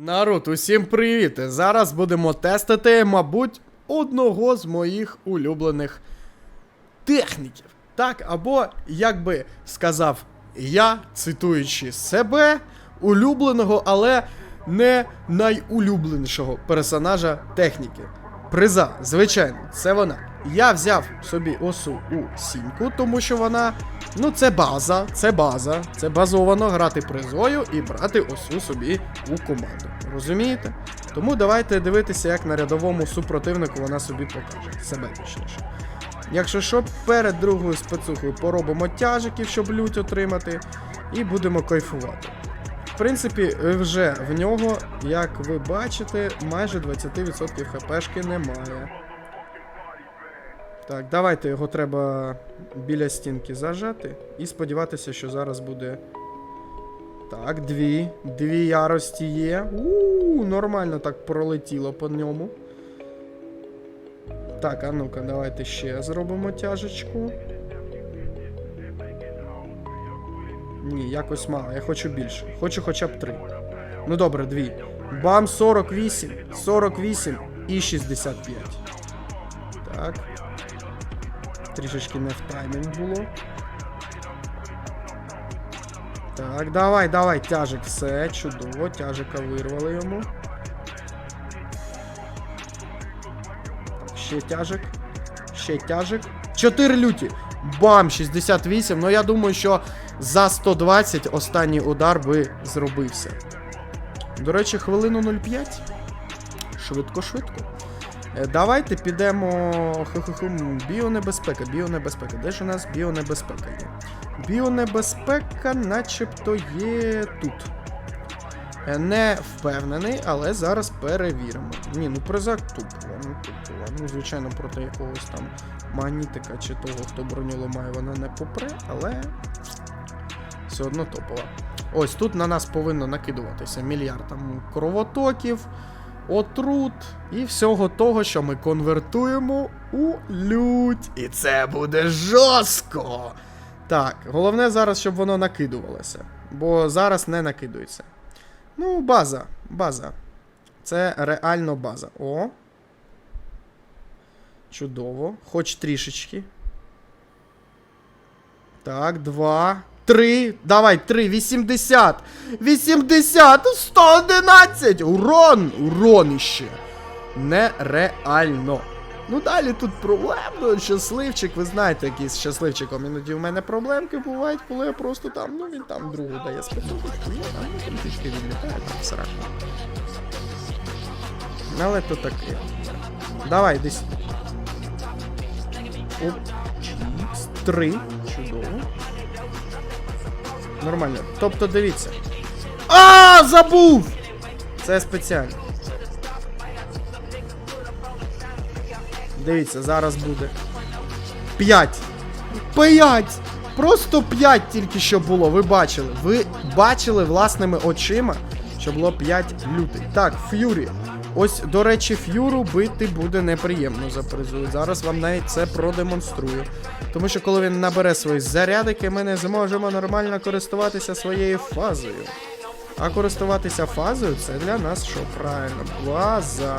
Народ, усім привіт! Зараз будемо тестити, мабуть, одного з моїх улюблених техніків. Так, або, як би сказав я, цитуючи себе, улюбленого, але не найулюбленішого персонажа техніки. Приза, звичайно, це вона. Я взяв собі осу у сімку, тому що вона, ну, це база, це база, це базовано грати призою і брати осу собі у команду. Розумієте? Тому давайте дивитися, як на рядовому супротивнику вона собі покаже. Себе точніше. Якщо що, перед другою спецухою поробимо тяжиків, щоб лють отримати, і будемо кайфувати. В принципі, вже в нього, як ви бачите, майже 20% хпшки немає. Так, давайте його треба біля стінки зажати і сподіватися, що зараз буде. Так, дві. Дві ярості є. У, нормально так пролетіло по ньому. Так, а ну-ка, давайте ще зробимо тяжечку. Ні, якось мало. Я хочу більше. Хочу хоча б три. Ну добре, дві. Бам 48, 48 і 65. Так. Трішечки не в таймінг було. Так, давай, давай, тяжик, все, чудово, тяжика вирвали йому. Так, ще тяжик. Ще тяжик. 4 люті. Бам! 68. Ну я думаю, що за 120 останній удар би зробився. До речі, хвилину 05. Швидко-швидко. Е, Давайте підемо. Біонебезпека, біонебезпека. Де ж у нас біонебезпека є? Біонебезпека, начебто, є тут. Е, Не впевнений, але зараз перевіримо. Ні, ну призак тупова, ну тупова. Ну, звичайно, проти якогось там магнітика чи того, хто броню ламає, вона не попре, але все одно топова. Ось тут на нас повинно накидуватися мільярд там кровотоків, отрут і всього того, що ми конвертуємо у лють. І це буде жорстко. Так, головне зараз, щоб воно накидувалося. Бо зараз не накидується. Ну, база. База. Це реально база. О. Чудово. Хоч трішечки. Так, два. Три. Давай, три. 80. 80. 111. Урон. Урон іще. Нереально. Ну далі тут проблемно. Щасливчик, ви знаєте, який з щасливчиком. Іноді в мене проблемки бувають, коли я просто там, ну він там другу дає специфіку, я там ну, там трішки відлітає, там сраку. Але то таке. Давай, десь. Оп. Три. Чудово. Нормально. Тобто дивіться. А, забув! Це спеціально. Дивіться, зараз буде. 5. 5! Просто 5 тільки що було. Ви бачили. Ви бачили власними очима, що було 5 лютих. Так, Ф'юрі. Ось, до речі, ф'юру бити буде неприємно за призу. Зараз вам навіть це продемонструю. Тому що коли він набере свої зарядики, ми не зможемо нормально користуватися своєю фазою. А користуватися фазою це для нас що правильно? База.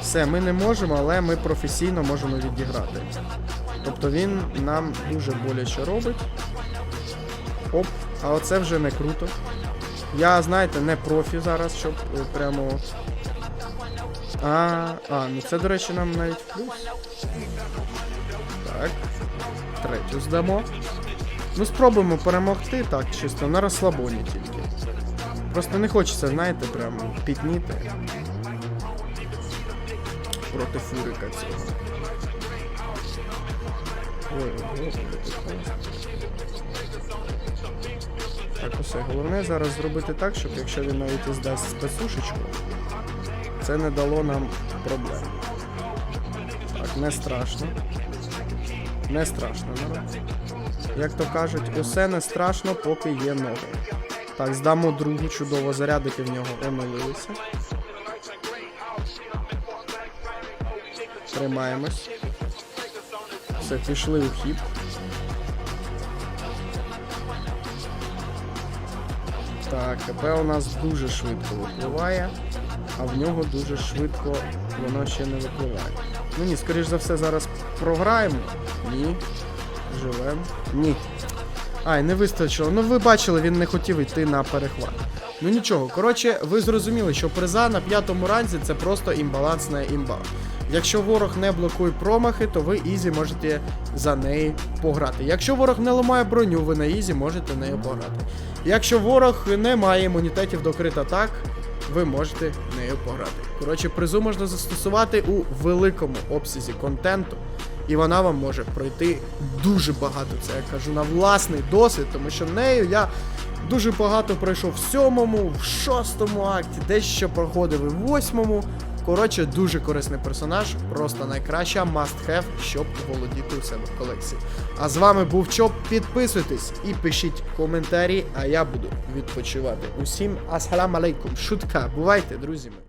Все, ми не можемо, але ми професійно можемо відіграти. Тобто він нам дуже боляче робить. Оп, а оце вже не круто. Я, знаєте, не профі зараз, щоб е, прямо. А, а, ну це, до речі, нам навіть в плюс. Так. Третю здамо. Ну, спробуємо перемогти, так, чисто на розслабоні тільки. Просто не хочеться, знаєте, прямо пітніти проти фурика цього. Так, усе. Головне зараз зробити так, щоб якщо він навіть здасть спецушечку, це не дало нам проблем. Так, не страшно. Не страшно, народ. Як то кажуть, усе не страшно, поки є ноги. Так, здамо другу чудово, зарядики в нього оновилися. Тримаємось. Все, пішли у хід. Так. ХП у нас дуже швидко випливає, а в нього дуже швидко воно ще не випливає. Ну ні, скоріш за все, зараз програємо. Ні. Живемо. Ні. Ай, не вистачило. Ну ви бачили, він не хотів йти на перехват. Ну нічого, коротше, ви зрозуміли, що приза на п'ятому ранзі це просто імбалансна імба. Якщо ворог не блокує промахи, то ви ізі можете за неї пограти. Якщо ворог не ламає броню, ви на ізі можете нею пограти. Якщо ворог не має імунітетів до крит атак, ви можете нею пограти. Коротше, призу можна застосувати у великому обсязі контенту, і вона вам може пройти дуже багато. Це я кажу на власний досвід, тому що нею я дуже багато пройшов в сьомому, в шостому акті, дещо проходив і в восьмому. Коротше, дуже корисний персонаж, просто найкраща must have, щоб володіти у себе в колекції. А з вами був Чоп. Підписуйтесь і пишіть коментарі, а я буду відпочивати. Усім ассалам алейкум. Шутка, бувайте, друзі.